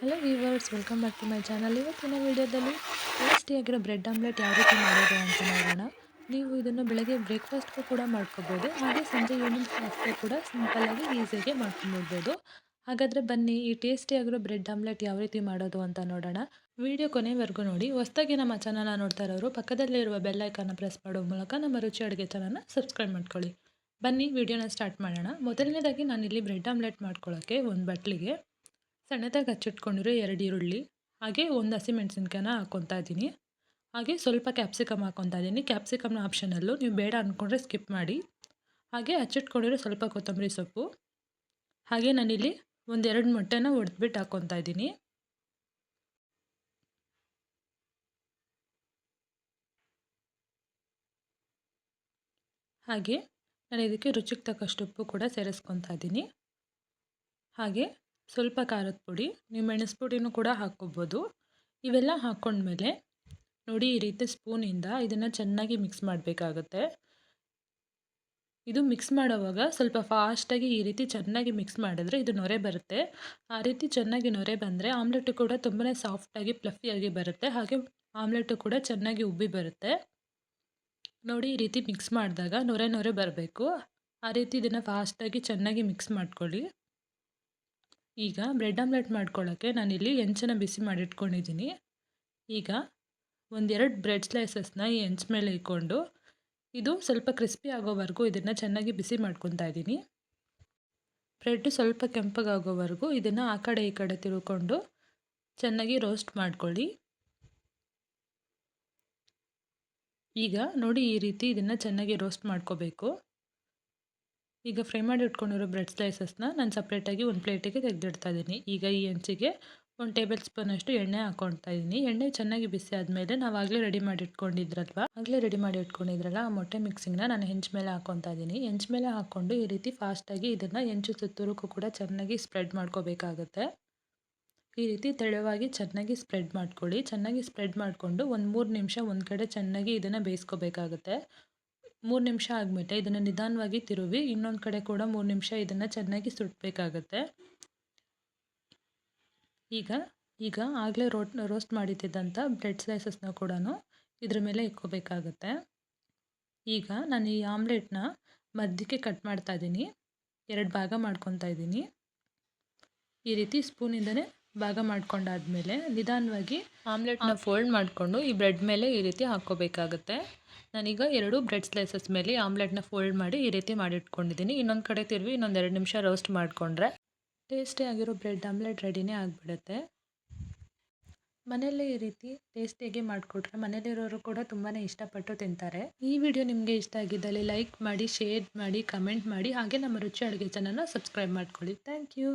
Hello viewers welcome back to my channel ಇವತ್ತಿನ ವಿಡಿಯೋದಲ್ಲಿ ಟೇಸ್ಟಿಯಾಗಿರೋ bread omelette ಯಾವ ರೀತಿ ಮಾಡೋದು ಅಂತ ನೋಡೋಣ. ನೀವು ಇದನ್ನು ಬೆಳಗ್ಗೆ ಬ್ರೇಕ್ಫಾಸ್ಟ್ಗೂ ಕೂಡ ಮಾಡ್ಕೋಬೋದು. ಹಾಗೆ ಸಂಜೆ ಈವ್ನಿಂಗ್ ಸ್ನ್ಯಾಕ್ಸ್ಗೂ ಕೂಡ ಸಿಂಪಲ್ಲಾಗಿ ಈಸಿಯಾಗಿ ಮಾಡ್ಕೊಂಬಿಡ್ಬೋದು ಹಾಗಾದರೆ ಬನ್ನಿ, ಈ ಟೇಸ್ಟಿಯಾಗಿರೋ ಬ್ರೆಡ್ ಆಮ್ಲೆಟ್ ಯಾವ ರೀತಿ ಮಾಡೋದು ಅಂತ ನೋಡೋಣ. ವಿಡಿಯೋ ಕೊನೆವರೆಗೂ ನೋಡಿ. ಹೊಸ್ದಾಗಿ ನಮ್ಮ ಚಾನಲ್ನ ನೋಡ್ತಾ ಇರೋರು ಪಕ್ಕದಲ್ಲಿರುವ ಬೆಲ್ ಐಕಾನ್ನ ಪ್ರೆಸ್ ಮಾಡೋ ಮೂಲಕ ನಮ್ಮ ರುಚಿ ಅಡುಗೆ ಚಾನಲ್ನ ಸಬ್ಸ್ಕ್ರೈಬ್ ಮಾಡ್ಕೊಳ್ಳಿ. ಬನ್ನಿ, ವಿಡಿಯೋನ ಸ್ಟಾರ್ಟ್ ಮಾಡೋಣ. ಮೊದಲನೇದಾಗಿ ನಾನಿಲ್ಲಿ ಬ್ರೆಡ್ ಆಮ್ಲೆಟ್ ಮಾಡ್ಕೊಳ್ಳೋಕ್ಕೆ ಒಂದು ಬಟ್ಲಿಗೆ ಸಣ್ಣದಾಗಿ ಹಚ್ಚಿಟ್ಕೊಂಡಿರೋ ಎರಡು ಈರುಳ್ಳಿ, ಹಾಗೆ ಒಂದು ಹಸಿಮೆಣ್ಸಿನ್ಕಾಯನ್ನ ಹಾಕ್ಕೊತಾ ಇದ್ದೀನಿ. ಹಾಗೆ ಸ್ವಲ್ಪ ಕ್ಯಾಪ್ಸಿಕಮ್ ಹಾಕ್ಕೊತಾ ಇದ್ದೀನಿ. ಕ್ಯಾಪ್ಸಿಕಮ್ನ ಆಪ್ಷನಲ್ಲೂ ನೀವು ಬೇಡ ಅಂದ್ಕೊಂಡ್ರೆ ಸ್ಕಿಪ್ ಮಾಡಿ. ಹಾಗೆ ಹಚ್ಚಿಟ್ಕೊಂಡಿರೋ ಸ್ವಲ್ಪ ಕೊತ್ತಂಬರಿ ಸೊಪ್ಪು, ಹಾಗೆ ನಾನಿಲ್ಲಿ ಒಂದೆರಡು ಮೊಟ್ಟೆನ ಒಡೆದ್ಬಿಟ್ಟು ಹಾಕ್ಕೊತಾ ಇದ್ದೀನಿ. ಹಾಗೆ ನಾನು ಇದಕ್ಕೆ ರುಚಿಗೆ ತಕ್ಕಷ್ಟು ಉಪ್ಪು ಕೂಡ ಸೇರಿಸ್ಕೊತಾ ಇದ್ದೀನಿ. ಹಾಗೆ ಸ್ವಲ್ಪ ಖಾರದ ಪುಡಿ, ನೀವು ಮೆಣಸು ಪುಡಿನೂ ಕೂಡ ಹಾಕ್ಕೋಬೋದು. ಇವೆಲ್ಲ ಹಾಕ್ಕೊಂಡ್ಮೇಲೆ ನೋಡಿ ಈ ರೀತಿ ಸ್ಪೂನಿಂದ ಇದನ್ನು ಚೆನ್ನಾಗಿ ಮಿಕ್ಸ್ ಮಾಡಬೇಕಾಗತ್ತೆ. ಇದು ಮಿಕ್ಸ್ ಮಾಡೋವಾಗ ಸ್ವಲ್ಪ ಫಾಸ್ಟಾಗಿ ಈ ರೀತಿ ಚೆನ್ನಾಗಿ ಮಿಕ್ಸ್ ಮಾಡಿದ್ರೆ ಇದು ನೊರೆ ಬರುತ್ತೆ. ಆ ರೀತಿ ಚೆನ್ನಾಗಿ ನೊರೆ ಬಂದರೆ ಆಮ್ಲೆಟು ಕೂಡ ತುಂಬಾ ಸಾಫ್ಟಾಗಿ ಪ್ಲಫಿಯಾಗಿ ಬರುತ್ತೆ. ಹಾಗೆ ಆಮ್ಲೆಟು ಕೂಡ ಚೆನ್ನಾಗಿ ಉಬ್ಬಿ ಬರುತ್ತೆ. ನೋಡಿ ಈ ರೀತಿ ಮಿಕ್ಸ್ ಮಾಡಿದಾಗ ನೊರೆ ನೊರೆ ಬರಬೇಕು. ಆ ರೀತಿ ಇದನ್ನು ಫಾಸ್ಟಾಗಿ ಚೆನ್ನಾಗಿ ಮಿಕ್ಸ್ ಮಾಡ್ಕೊಳ್ಳಿ. ಈಗ ಬ್ರೆಡ್ ಆಮ್ಲೆಟ್ ಮಾಡ್ಕೊಳ್ಳೋಕ್ಕೆ ನಾನಿಲ್ಲಿ ಹೆಂಚನ್ನು ಬಿಸಿ ಮಾಡಿಟ್ಕೊಂಡಿದ್ದೀನಿ. ಈಗ ಒಂದೆರಡು ಬ್ರೆಡ್ ಸ್ಲೈಸಸ್ನ ಈ ಹೆಂಚು ಮೇಲೆ ಇಟ್ಕೊಂಡು ಇದು ಸ್ವಲ್ಪ ಕ್ರಿಸ್ಪಿ ಆಗೋವರೆಗೂ ಇದನ್ನು ಚೆನ್ನಾಗಿ ಬಿಸಿ ಮಾಡ್ಕೊತಾ ಇದ್ದೀನಿ. ಬ್ರೆಡ್ ಸ್ವಲ್ಪ ಕೆಂಪಗಾಗೋವರೆಗೂ ಇದನ್ನು ಆ ಕಡೆ ಈ ಕಡೆ ತಿಳ್ಕೊಂಡು ಚೆನ್ನಾಗಿ ರೋಸ್ಟ್ ಮಾಡ್ಕೊಳ್ಳಿ. ಈಗ ನೋಡಿ ಈ ರೀತಿ ಇದನ್ನು ಚೆನ್ನಾಗಿ ರೋಸ್ಟ್ ಮಾಡ್ಕೋಬೇಕು. ಈಗ ಫ್ರೈ ಮಾಡಿ ಇಟ್ಕೊಂಡಿರೋ ಬ್ರೆಡ್ ಸ್ಲೈಸಸ್ನ ನಾನು ಸಪ್ರೇಟಾಗಿ ಒಂದು ಪ್ಲೇಟಿಗೆ ತೆಗೆದಿಡ್ತಾ ಇದ್ದೀನಿ ಈಗ ಈ ಹೆಂಚಿಗೆ ಒಂದು ಟೇಬಲ್ ಸ್ಪೂನಷ್ಟು ಎಣ್ಣೆ ಹಾಕ್ಕೊಳ್ತಾ ಇದ್ದೀನಿ ಎಣ್ಣೆ ಚೆನ್ನಾಗಿ ಬಿಸಿ ಆದಮೇಲೆ ನಾವು ಆಗಲೇ ರೆಡಿ ಮಾಡಿ ಇಟ್ಕೊಂಡಿದ್ರಲ್ವಾ? ಆಗಲೇ ರೆಡಿ ಮಾಡಿ ಇಟ್ಕೊಂಡಿದ್ರಲ್ಲ, ಆ ಮೊಟ್ಟೆ ಮಿಕ್ಸಿಂಗ್ನ ನಾನು ಹೆಂಚು ಮೇಲೆ ಹಾಕ್ಕೊತಾ ಇದ್ದೀನಿ ಹೆಂಚು ಮೇಲೆ ಹಾಕ್ಕೊಂಡು ಈ ರೀತಿ ಫಾಸ್ಟಾಗಿ ಇದನ್ನು ಹೆಂಚು ಸುತ್ತೂರಕ್ಕೂ ಕೂಡ ಚೆನ್ನಾಗಿ ಸ್ಪ್ರೆಡ್ ಮಾಡ್ಕೋಬೇಕಾಗತ್ತೆ. ಈ ರೀತಿ ತೆಳುವಾಗಿ ಚೆನ್ನಾಗಿ ಸ್ಪ್ರೆಡ್ ಮಾಡ್ಕೊಳ್ಳಿ. ಚೆನ್ನಾಗಿ ಸ್ಪ್ರೆಡ್ ಮಾಡಿಕೊಂಡು ಒಂದು ಮೂರು ನಿಮಿಷ ಒಂದು ಕಡೆ ಚೆನ್ನಾಗಿ ಇದನ್ನು ಬೇಯಿಸ್ಕೋಬೇಕಾಗುತ್ತೆ. ಮೂರು ನಿಮಿಷ ಆದಮೇಲೆ ಇದನ್ನು ನಿಧಾನವಾಗಿ ತಿರುವಿ, ಇನ್ನೊಂದು ಕಡೆ ಕೂಡ ಮೂರು ನಿಮಿಷ ಇದನ್ನು ಚೆನ್ನಾಗಿ ಸುಡಬೇಕಾಗತ್ತೆ ಈಗ ಈಗ ಆಗಲೇ ರೋಟ್ ರೋಸ್ಟ್ ಮಾಡಿದ್ದಂಥ ಬ್ರೆಡ್ ಸ್ಲೈಸಸ್ನ ಕೂಡ ಇದ್ರ ಮೇಲೆ ಇಕ್ಕೋಬೇಕಾಗತ್ತೆ ಈಗ ನಾನು ಈ ಆಮ್ಲೆಟ್ನ ಮಧ್ಯಕ್ಕೆ ಕಟ್ ಮಾಡ್ತಾ ಇದ್ದೀನಿ, ಎರಡು ಭಾಗ ಮಾಡ್ಕೊತಾ ಇದ್ದೀನಿ. ಈ ರೀತಿ ಸ್ಪೂನಿಂದನೇ ಭಾಗ ಮಾಡ್ಕೊಂಡಾದ್ಮೇಲೆ ನಿಧಾನವಾಗಿ ಆಮ್ಲೆಟ್ನ ಫೋಲ್ಡ್ ಮಾಡಿಕೊಂಡು ಈ ಬ್ರೆಡ್ ಮೇಲೆ ಈ ರೀತಿ ಹಾಕ್ಕೋಬೇಕಾಗುತ್ತೆ. ನಾನೀಗ ಎರಡು ಬ್ರೆಡ್ ಸ್ಲೈಸಸ್ ಮೇಲೆ ಆಮ್ಲೆಟ್ನ ಫೋಲ್ಡ್ ಮಾಡಿ ಈ ರೀತಿ ಮಾಡಿಟ್ಕೊಂಡಿದ್ದೀನಿ. ಇನ್ನೊಂದು ಕಡೆ ತಿರುವಿ ಇನ್ನೊಂದು ಎರಡು ನಿಮಿಷ ರೋಸ್ಟ್ ಮಾಡಿಕೊಂಡ್ರೆ ಟೇಸ್ಟಿ ಆಗಿರೋ ಬ್ರೆಡ್ ಆಮ್ಲೆಟ್ ರೆಡಿನೇ ಆಗಿಬಿಡುತ್ತೆ. ಮನೆಯಲ್ಲೇ ಈ ರೀತಿ ಟೇಸ್ಟಿಯಾಗಿ ಮಾಡಿಕೊಟ್ರೆ ಮನೇಲಿರೋರು ಕೂಡ ತುಂಬಾ ಇಷ್ಟಪಟ್ಟು ತಿಂತಾರೆ. ಈ ವಿಡಿಯೋ ನಿಮಗೆ ಇಷ್ಟ ಆಗಿದ್ದಲ್ಲಿ ಲೈಕ್ ಮಾಡಿ ಶೇರ್ ಮಾಡಿ ಕಮೆಂಟ್ ಮಾಡಿ ಹಾಗೆ ನಮ್ಮ ರುಚಿ ಅಡುಗೆ ಚಾನಲ್ನ ಸಬ್ಸ್ಕ್ರೈಬ್ ಮಾಡ್ಕೊಳ್ಳಿ. Thank you